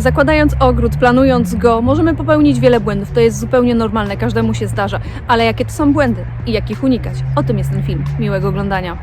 Zakładając ogród, planując go, możemy popełnić wiele błędów. To jest zupełnie normalne, każdemu się zdarza. Ale jakie to są błędy i jak ich unikać? O tym jest ten film. Miłego oglądania.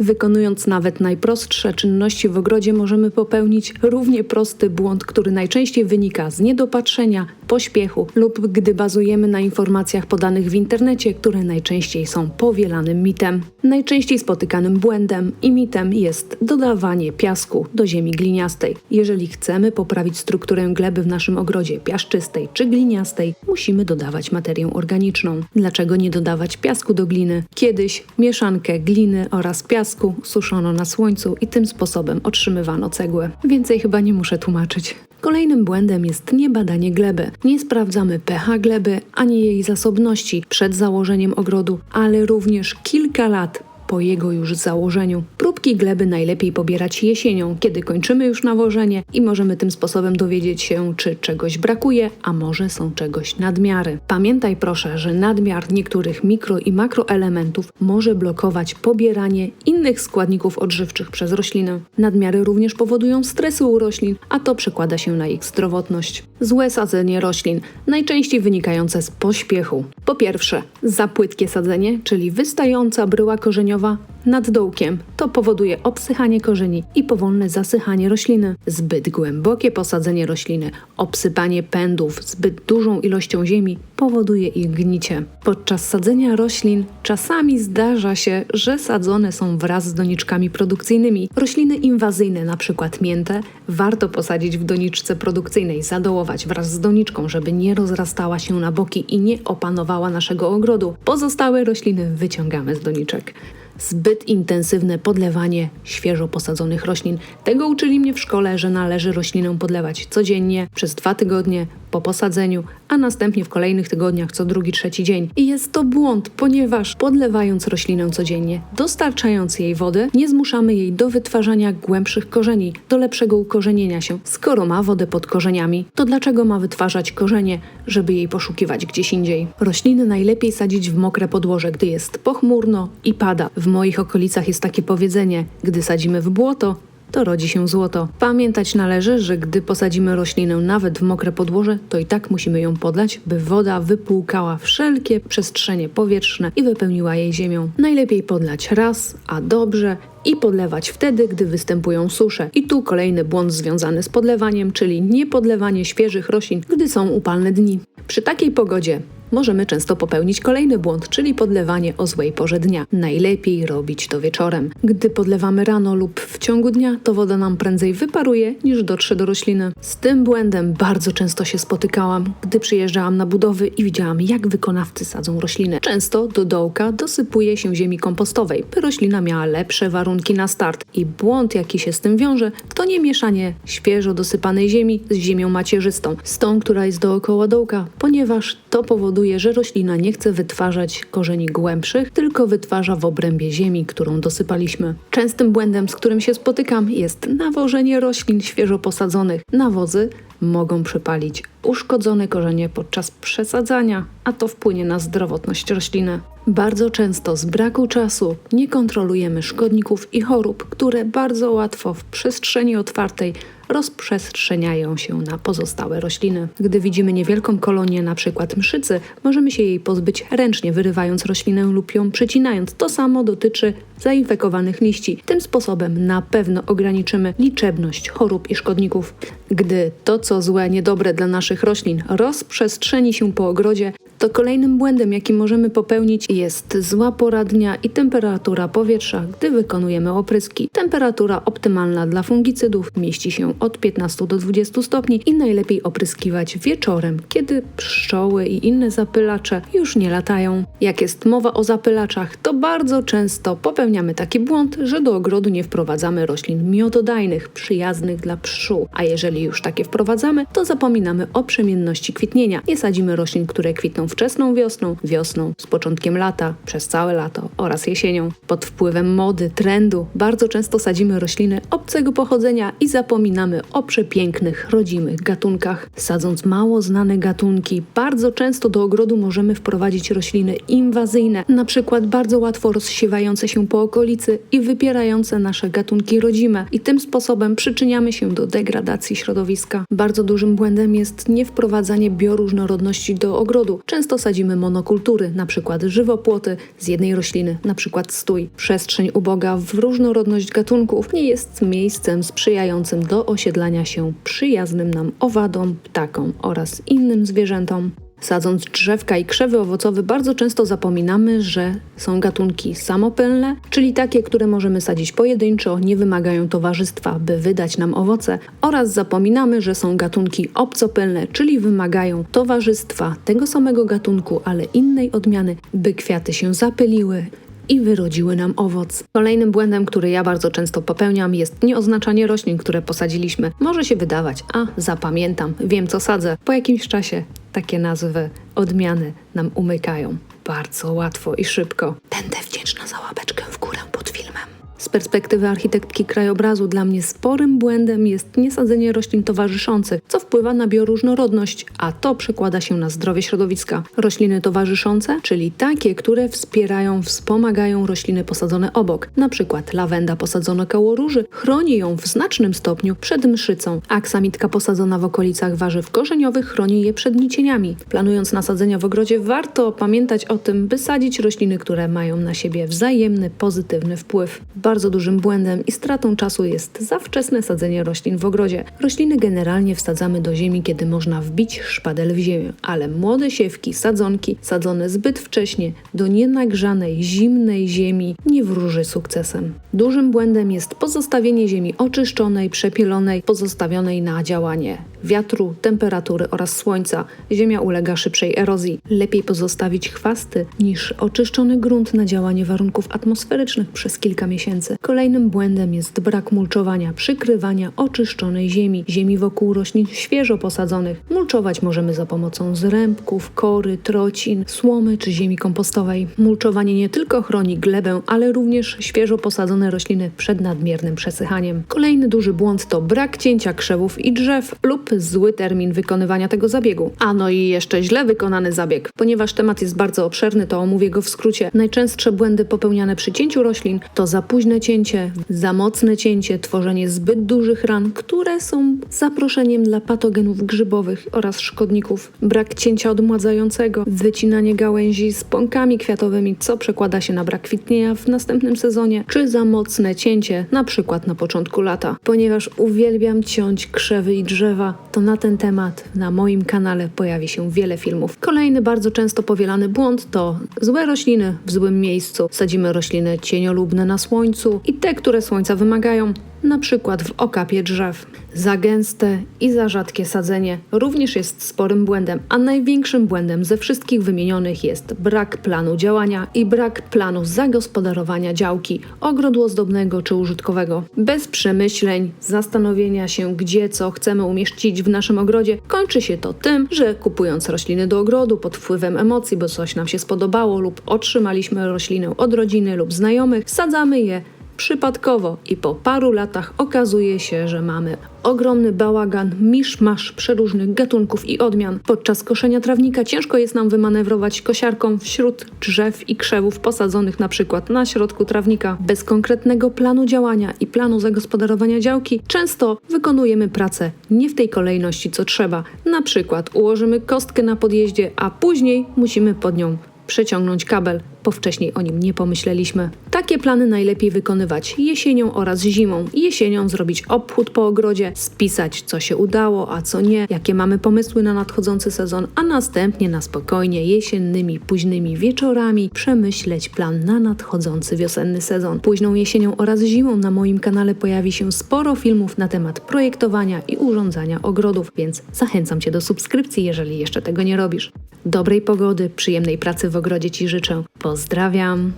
Wykonując nawet najprostsze czynności w ogrodzie, możemy popełnić równie prosty błąd, który najczęściej wynika z niedopatrzenia, pośpiechu lub gdy bazujemy na informacjach podanych w internecie, które najczęściej są powielanym mitem. Najczęściej spotykanym błędem i mitem jest dodawanie piasku do ziemi gliniastej. Jeżeli chcemy poprawić strukturę gleby w naszym ogrodzie piaszczystej czy gliniastej, musimy dodawać materię organiczną. Dlaczego nie dodawać piasku do gliny? Kiedyś mieszankę gliny oraz piasku suszono na słońcu i tym sposobem otrzymywano cegłę. Więcej chyba nie muszę tłumaczyć. Kolejnym błędem jest niebadanie gleby. Nie sprawdzamy pH gleby ani jej zasobności przed założeniem ogrodu, ale również kilka lat po jego już założeniu. Próbki gleby najlepiej pobierać jesienią, kiedy kończymy już nawożenie i możemy tym sposobem dowiedzieć się, czy czegoś brakuje, a może są czegoś nadmiary. Pamiętaj proszę, że nadmiar niektórych mikro i makroelementów może blokować pobieranie innych składników odżywczych przez rośliny. Nadmiary również powodują stresy u roślin, a to przekłada się na ich zdrowotność. Złe sadzenie roślin, najczęściej wynikające z pośpiechu. Po pierwsze, za płytkie sadzenie, czyli wystająca bryła korzeniowa nad dołkiem. To powoduje obsychanie korzeni i powolne zasychanie rośliny. Zbyt głębokie posadzenie rośliny, obsypanie pędów zbyt dużą ilością ziemi powoduje ich gnicie. Podczas sadzenia roślin czasami zdarza się, że sadzone są wraz z doniczkami produkcyjnymi. Rośliny inwazyjne, np. miętę, warto posadzić w doniczce produkcyjnej, zadołować wraz z doniczką, żeby nie rozrastała się na boki i nie opanowała naszego ogrodu. Pozostałe rośliny wyciągamy z doniczek zbyt intensywne podlewanie świeżo posadzonych roślin. Tego uczyli mnie w szkole, że należy roślinę podlewać codziennie przez dwa tygodnie po posadzeniu, a następnie w kolejnych tygodniach co drugi, trzeci dzień. I jest to błąd, ponieważ podlewając roślinę codziennie, dostarczając jej wodę, nie zmuszamy jej do wytwarzania głębszych korzeni, do lepszego ukorzenienia się. Skoro ma wodę pod korzeniami, to dlaczego ma wytwarzać korzenie, żeby jej poszukiwać gdzieś indziej? Rośliny najlepiej sadzić w mokre podłoże, gdy jest pochmurno i pada. W moich okolicach jest takie powiedzenie: gdy sadzimy w błoto, to rodzi się złoto. Pamiętać należy, że gdy posadzimy roślinę nawet w mokre podłoże, to i tak musimy ją podlać, by woda wypłukała wszelkie przestrzenie powietrzne i wypełniła jej ziemią. Najlepiej podlać raz, a dobrze i podlewać wtedy, gdy występują susze. I tu kolejny błąd związany z podlewaniem, czyli nie podlewanie świeżych roślin, gdy są upalne dni. Przy takiej pogodzie możemy często popełnić kolejny błąd, czyli podlewanie o złej porze dnia. Najlepiej robić to wieczorem. Gdy podlewamy rano lub w ciągu dnia, to woda nam prędzej wyparuje niż dotrze do rośliny. Z tym błędem bardzo często się spotykałam, gdy przyjeżdżałam na budowy i widziałam, jak wykonawcy sadzą rośliny. Często do dołka dosypuje się ziemi kompostowej, by roślina miała lepsze warunki na start. I błąd, jaki się z tym wiąże, to nie mieszanie świeżo dosypanej ziemi z ziemią macierzystą, z tą, która jest dookoła dołka, ponieważ to powoduje, że roślina nie chce wytwarzać korzeni głębszych, tylko wytwarza w obrębie ziemi, którą dosypaliśmy. Częstym błędem, z którym się spotykam, jest nawożenie roślin świeżo posadzonych. Nawozy mogą przypalić uszkodzone korzenie podczas przesadzania, a to wpłynie na zdrowotność rośliny. Bardzo często z braku czasu nie kontrolujemy szkodników i chorób, które bardzo łatwo w przestrzeni otwartej rozprzestrzeniają się na pozostałe rośliny. Gdy widzimy niewielką kolonię, przykład mszycy, możemy się jej pozbyć ręcznie, wyrywając roślinę lub ją przycinając. To samo dotyczy zainfekowanych liści. Tym sposobem na pewno ograniczymy liczebność chorób i szkodników. Gdy to, co złe, niedobre dla naszych roślin, rozprzestrzeni się po ogrodzie, to kolejnym błędem, jaki możemy popełnić, jest zła pora dnia i temperatura powietrza, gdy wykonujemy opryski. Temperatura optymalna dla fungicydów mieści się od 15 do 20 stopni i najlepiej opryskiwać wieczorem, kiedy pszczoły i inne zapylacze już nie latają. Jak jest mowa o zapylaczach, to bardzo często popełniamy taki błąd, że do ogrodu nie wprowadzamy roślin miododajnych, przyjaznych dla pszczół, a jeżeli już takie wprowadzamy, to zapominamy o przemienności kwitnienia. Nie sadzimy roślin, które kwitną wczesną wiosną, wiosną, z początkiem lata, przez całe lato oraz jesienią. Pod wpływem mody, trendu bardzo często sadzimy rośliny obcego pochodzenia i zapominamy o przepięknych, rodzimych gatunkach. Sadząc mało znane gatunki, bardzo często do ogrodu możemy wprowadzić rośliny inwazyjne, na przykład bardzo łatwo rozsiewające się po okolicy i wypierające nasze gatunki rodzime i tym sposobem przyczyniamy się do degradacji środowiska. Bardzo dużym błędem jest nie wprowadzanie bioróżnorodności do ogrodu. Często sadzimy monokultury, przykład żywopłoty z jednej rośliny, przykład stój. Przestrzeń uboga w różnorodność gatunków nie jest miejscem sprzyjającym do osiedlania się przyjaznym nam owadom, ptakom oraz innym zwierzętom. Sadząc drzewka i krzewy owocowe, bardzo często zapominamy, że są gatunki samopylne, czyli takie, które możemy sadzić pojedynczo, nie wymagają towarzystwa, by wydać nam owoce, oraz zapominamy, że są gatunki obcopylne, czyli wymagają towarzystwa tego samego gatunku, ale innej odmiany, by kwiaty się zapyliły i wyrodziły nam owoc. Kolejnym błędem, który ja bardzo często popełniam, jest nieoznaczanie roślin, które posadziliśmy. Może się wydawać, a zapamiętam, wiem co sadzę. Po jakimś czasie takie nazwy, odmiany nam umykają. Bardzo łatwo i szybko. Będę wdzięczna za łapeczkę w górę pod filmem. Z perspektywy architektki krajobrazu dla mnie sporym błędem jest niesadzenie roślin towarzyszących, co wpływa na bioróżnorodność, a to przekłada się na zdrowie środowiska. Rośliny towarzyszące, czyli takie, które wspierają, wspomagają rośliny posadzone obok. Na przykład lawenda posadzona koło róży chroni ją w znacznym stopniu przed mszycą. Aksamitka posadzona w okolicach warzyw korzeniowych chroni je przed nicieniami. Planując nasadzenia w ogrodzie warto pamiętać o tym, by sadzić rośliny, które mają na siebie wzajemny, pozytywny wpływ. Bardzo dużym błędem i stratą czasu jest za wczesne sadzenie roślin w ogrodzie. Rośliny generalnie wsadzamy do ziemi, kiedy można wbić szpadel w ziemię, ale młode siewki, sadzonki sadzone zbyt wcześnie do nienagrzanej, zimnej ziemi nie wróży sukcesem. Dużym błędem jest pozostawienie ziemi oczyszczonej, przepielonej, pozostawionej na działanie wiatru, temperatury oraz słońca. Ziemia ulega szybszej erozji. Lepiej pozostawić chwasty niż oczyszczony grunt na działanie warunków atmosferycznych przez kilka miesięcy. Kolejnym błędem jest brak mulczowania, przykrywania oczyszczonej ziemi, ziemi wokół roślin świeżo posadzonych. Mulczować możemy za pomocą zrębków, kory, trocin, słomy czy ziemi kompostowej. Mulczowanie nie tylko chroni glebę, ale również świeżo posadzone rośliny przed nadmiernym przesychaniem. Kolejny duży błąd to brak cięcia krzewów i drzew lub zły termin wykonywania tego zabiegu. A no i jeszcze źle wykonany zabieg. Ponieważ temat jest bardzo obszerny, to omówię go w skrócie. Najczęstsze błędy popełniane przy cięciu roślin to za późne cięcie, za mocne cięcie, tworzenie zbyt dużych ran, które są zaproszeniem dla patogenów grzybowych oraz szkodników, brak cięcia odmładzającego, wycinanie gałęzi z pąkami kwiatowymi, co przekłada się na brak kwitnienia w następnym sezonie, czy za mocne cięcie, na przykład na początku lata. Ponieważ uwielbiam ciąć krzewy i drzewa, to na ten temat na moim kanale pojawi się wiele filmów. Kolejny bardzo często powielany błąd to złe rośliny w złym miejscu. Sadzimy rośliny cieniolubne na słońcu. I te, które słońca wymagają, na przykład w okapie drzew. Za gęste i za rzadkie sadzenie również jest sporym błędem, a największym błędem ze wszystkich wymienionych jest brak planu działania i brak planu zagospodarowania działki, ogrodu ozdobnego czy użytkowego. Bez przemyśleń, zastanowienia się, gdzie co chcemy umieścić w naszym ogrodzie, kończy się to tym, że kupując rośliny do ogrodu pod wpływem emocji, bo coś nam się spodobało lub otrzymaliśmy roślinę od rodziny lub znajomych, sadzamy je przypadkowo i po paru latach okazuje się, że mamy ogromny bałagan, miszmasz przeróżnych gatunków i odmian. Podczas koszenia trawnika ciężko jest nam wymanewrować kosiarką wśród drzew i krzewów posadzonych na przykład na środku trawnika. Bez konkretnego planu działania i planu zagospodarowania działki często wykonujemy pracę nie w tej kolejności co trzeba. Na przykład ułożymy kostkę na podjeździe, a później musimy pod nią przeciągnąć kabel, bo wcześniej o nim nie pomyśleliśmy. Takie plany najlepiej wykonywać jesienią oraz zimą. Jesienią zrobić obchód po ogrodzie, spisać co się udało, a co nie, jakie mamy pomysły na nadchodzący sezon, a następnie na spokojnie jesiennymi, późnymi wieczorami przemyśleć plan na nadchodzący wiosenny sezon. Późną jesienią oraz zimą na moim kanale pojawi się sporo filmów na temat projektowania i urządzania ogrodów, więc zachęcam Cię do subskrypcji, jeżeli jeszcze tego nie robisz. Dobrej pogody, przyjemnej pracy w ogrodzie Ci życzę. Pozdrawiam!